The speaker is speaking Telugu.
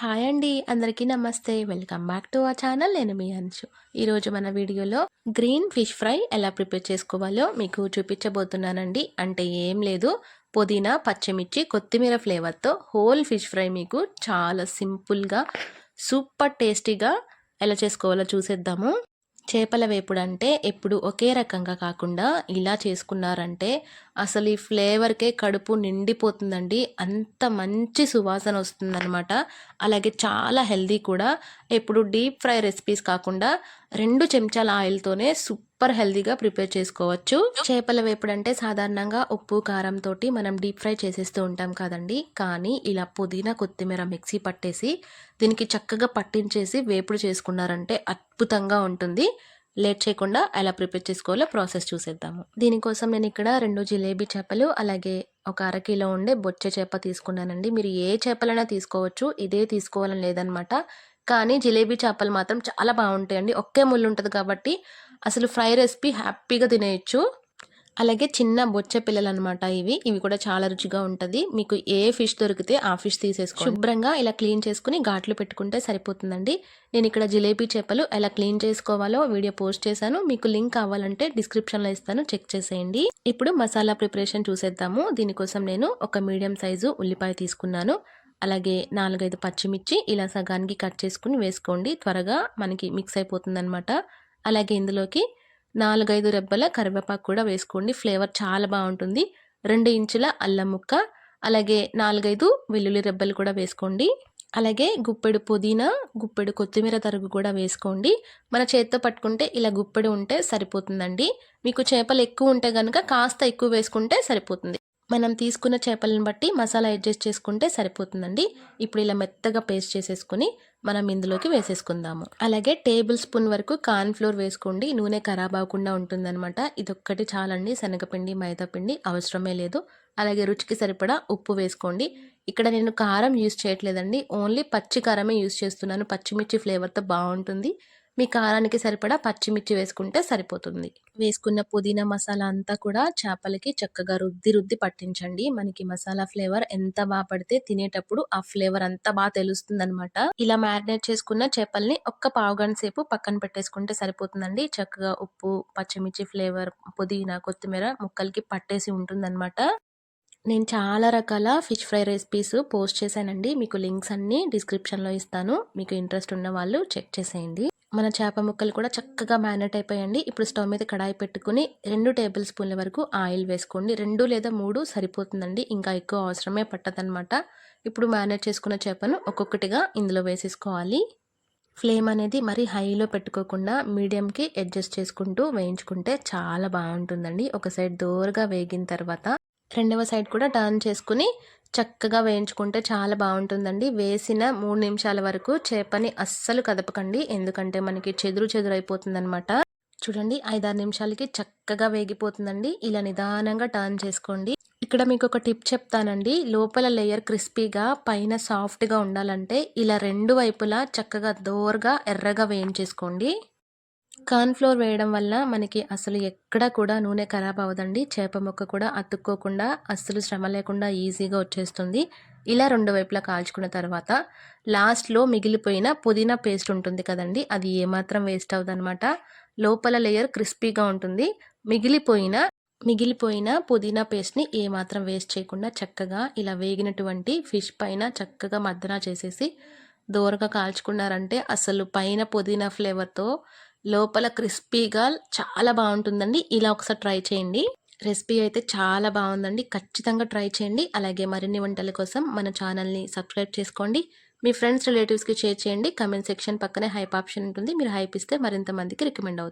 హాయ్ అండి అందరికీ నమస్తే. Welcome back to our channel నేను మీ అంచు. ఈరోజు మన వీడియోలో గ్రీన్ ఫిష్ ఫ్రై ఎలా ప్రిపేర్ చేసుకోవాలో మీకు చూపించబోతున్నానండి. అంటే ఏం లేదు పుదీనా పచ్చిమిర్చి కొత్తిమీర ఫ్లేవర్తో హోల్ ఫిష్ ఫ్రై మీకు చాలా సింపుల్గా సూపర్ టేస్టీగా ఎలా చేసుకోవాలో చూసేద్దాము. చేపల వేపుడు అంటే ఎప్పుడు ఒకే రకంగా కాకుండా ఇలా చేసుకున్నారంటే అసలు ఈ ఫ్లేవర్కే కడుపు నిండిపోతుందండి. అంత మంచి సువాసన వస్తుందన్నమాట. అలాగే చాలా హెల్దీ కూడా. ఎప్పుడు డీప్ ఫ్రై రెసిపీస్ కాకుండా రెండు చెంచాల ఆయిల్తోనే సూపర్ హెల్దీగా ప్రిపేర్ చేసుకోవచ్చు. చేపల వేపుడు అంటే సాధారణంగా ఉప్పు కారం తోటి మనం డీప్ ఫ్రై చేసేస్తూ ఉంటాం కదండి. కానీ ఇలా పుదీనా కొత్తిమీర మిక్సీ పట్టేసి దీనికి చక్కగా పట్టించేసి వేపుడు చేసుకున్నారంటే అద్భుతంగా ఉంటుంది. లేట్ చేయకుండా ఎలా ప్రిపేర్ చేసుకోవాలో ప్రాసెస్ చూసేద్దాము. దీనికోసం నేను ఇక్కడ రెండు జిలేబీ చేపలు అలాగే ఒక అర కిలో ఉండే బొచ్చే చేప తీసుకున్నానండి. మీరు ఏ చేపలైనా తీసుకోవచ్చు. ఇదే తీసుకోవాలని లేదనమాట. కానీ జిలేబీ చేపలు మాత్రం చాలా బాగుంటాయండి. ఒకే ముళ్ళు ఉంటుంది కాబట్టి అసలు ఫ్రై రెసిపీ హ్యాపీగా తినేయచ్చు. అలాగే చిన్న బొచ్చ పిల్లలు అనమాట ఇవి. ఇవి కూడా చాలా రుచిగా ఉంటుంది. మీకు ఏ ఫిష్ దొరికితే ఆ ఫిష్ తీసేసుకో శుభ్రంగా ఇలా క్లీన్ చేసుకుని ఘాట్లు పెట్టుకుంటే సరిపోతుందండి. నేను ఇక్కడ జిలేబీ చేపలు ఎలా క్లీన్ చేసుకోవాలో వీడియో పోస్ట్ చేశాను. మీకు లింక్ కావాలంటే డిస్క్రిప్షన్లో ఇస్తాను. చెక్ చేసేయండి. ఇప్పుడు మసాలా ప్రిపరేషన్ చూసేద్దాము. దీనికోసం నేను ఒక మీడియం సైజు ఉల్లిపాయ తీసుకున్నాను. అలాగే నాలుగైదు పచ్చిమిర్చి ఇలా సగానికి కట్ చేసుకుని వేసుకోండి. త్వరగా మనకి మిక్స్ అయిపోతుందనమాట అలాగే ఇందులోకి నాలుగైదు రెబ్బల కరివేపాకు కూడా వేసుకోండి. ఫ్లేవర్ చాలా బాగుంటుంది. రెండు ఇంచుల అల్లం ముక్క అలాగే నాలుగైదు వెల్లుల్లి రెబ్బలు కూడా వేసుకోండి. అలాగే గుప్పెడు పుదీనా గుప్పెడు కొత్తిమీర తరుగు కూడా వేసుకోండి. మన చేత్తో పట్టుకుంటే ఇలా గుప్పెడు ఉంటే సరిపోతుందండి. మీకు చేపలు ఎక్కువ ఉంటే కనుక కాస్త ఎక్కువ వేసుకుంటే సరిపోతుంది. మనం తీసుకున్న చేపలను బట్టి మసాలా అడ్జస్ట్ చేసుకుంటే సరిపోతుందండి. ఇప్పుడు ఇలా మెత్తగా పేస్ట్ చేసేసుకుని మనం ఇందులోకి వేసేసుకుందాము. అలాగే టేబుల్ స్పూన్ వరకు కార్న్ ఫ్లోర్ వేసుకోండి. నూనె ఖరాబ్ అవ్వకుండా ఉంటుందన్నమాట. ఇదొక్కటి చాలండి. శనగపిండి మైదాపిండి అవసరమే లేదు. అలాగే రుచికి సరిపడా ఉప్పు వేసుకోండి. ఇక్కడ నేను కారం యూస్ చేయట్లేదండి. ఓన్లీ పచ్చి కారమే యూస్ చేస్తున్నాను. పచ్చిమిర్చి ఫ్లేవర్తో బాగుంటుంది. మీ కారానికి సరిపడా పచ్చిమిర్చి వేసుకుంటే సరిపోతుంది. వేసుకున్న పుదీనా మసాలా అంతా కూడా చేపలకి చక్కగా రుద్ది రుద్ది పట్టించండి. మనకి మసాలా ఫ్లేవర్ ఎంత బాగా పడితే తినేటప్పుడు ఆ ఫ్లేవర్ అంతా బాగా తెలుస్తుంది అనమాట ఇలా మ్యారినేట్ చేసుకున్న చేపల్ని ఒక్క పావుగంట సేపు పక్కన పెట్టేసుకుంటే సరిపోతుందండి. చక్కగా ఉప్పు పచ్చిమిర్చి ఫ్లేవర్ పుదీనా కొత్తిమీర ముక్కలకి పట్టేసి ఉంటుందన్నమాట. నేను చాలా రకాల ఫిష్ ఫ్రై రెసిపీస్ పోస్ట్ చేశానండి. మీకు లింక్స్ అన్నీ డిస్క్రిప్షన్లో ఇస్తాను. మీకు ఇంట్రెస్ట్ ఉన్న వాళ్ళు చెక్ చేసేయండి. మన చేప ముక్కలు కూడా చక్కగా మ్యారినేట్ అయిపోయండి. ఇప్పుడు స్టవ్ మీద కడాయి పెట్టుకుని రెండు టేబుల్ స్పూన్ల వరకు ఆయిల్ వేసుకోండి. రెండు లేదా మూడు సరిపోతుందండి. ఇంకా ఎక్కువ అవసరమే పట్టదనమాట ఇప్పుడు మ్యారినేట్ చేసుకున్న చేపను ఒక్కొక్కటిగా ఇందులో వేసేసుకోవాలి. ఫ్లేమ్ అనేది మరీ హైలో పెట్టుకోకుండా మీడియంకి అడ్జస్ట్ చేసుకుంటూ వేయించుకుంటే చాలా బాగుంటుందండి. ఒక సైడ్ దోరగా వేగిన తర్వాత రెండవ సైడ్ కూడా టర్న్ చేసుకుని చక్కగా వేయించుకుంటే చాలా బాగుంటుందండి. వేసిన మూడు నిమిషాల వరకు చేపని అస్సలు కదపకండి. ఎందుకంటే మనకి చెదురు చెదురు అయిపోతుందనమాట చూడండి ఐదారు నిమిషాలకి చక్కగా వేగిపోతుందండి. ఇలా నిదానంగా టర్న్ చేసుకోండి. ఇక్కడ మీకు ఒక టిప్ చెప్తానండి. లోపల లేయర్ క్రిస్పీగా పైన సాఫ్ట్గా ఉండాలంటే ఇలా రెండు వైపులా చక్కగా దోరగా ఎర్రగా వేయించేసుకోండి. ఫ్లోర్ వేయడం వల్ల మనకి అసలు ఎక్కడ కూడా నూనె ఖరాబ్ అవ్వదండి. చేప ముక్క కూడా అతుక్కోకుండా అస్సలు శ్రమ లేకుండా ఈజీగా వచ్చేస్తుంది. ఇలా రెండు వైపులా కాల్చుకున్న తర్వాత లాస్ట్లో మిగిలిపోయిన పుదీనా పేస్ట్ ఉంటుంది కదండి అది ఏమాత్రం వేస్ట్ అవ్వదనమాట లోపల లేయర్ క్రిస్పీగా ఉంటుంది. మిగిలిపోయిన మిగిలిపోయిన పుదీనా పేస్ట్ని ఏమాత్రం వేస్ట్ చేయకుండా చక్కగా ఇలా వేగినటువంటి ఫిష్ పైన చక్కగా మద్దన చేసేసి దూరగా కాల్చుకున్నారంటే అసలు పైన పుదీనా ఫ్లేవర్తో లోపల క్రిస్పీగా చాలా బాగుంటుందండి. ఇలా ఒకసారి ట్రై చేయండి. రెసిపీ అయితే చాలా బాగుందండి. ఖచ్చితంగా ట్రై చేయండి. అలాగే మరిన్ని వంటల కోసం మన ఛానల్ని సబ్స్క్రైబ్ చేసుకోండి. మీ ఫ్రెండ్స్ రిలేటివ్స్కి షేర్ చేయండి. కమెంట్ సెక్షన్ పక్కనే హైప్ ఆప్షన్ ఉంటుంది. మీరు హైప్ ఇస్తే మరింత మందికి రికమెండ్ అవుతుంది.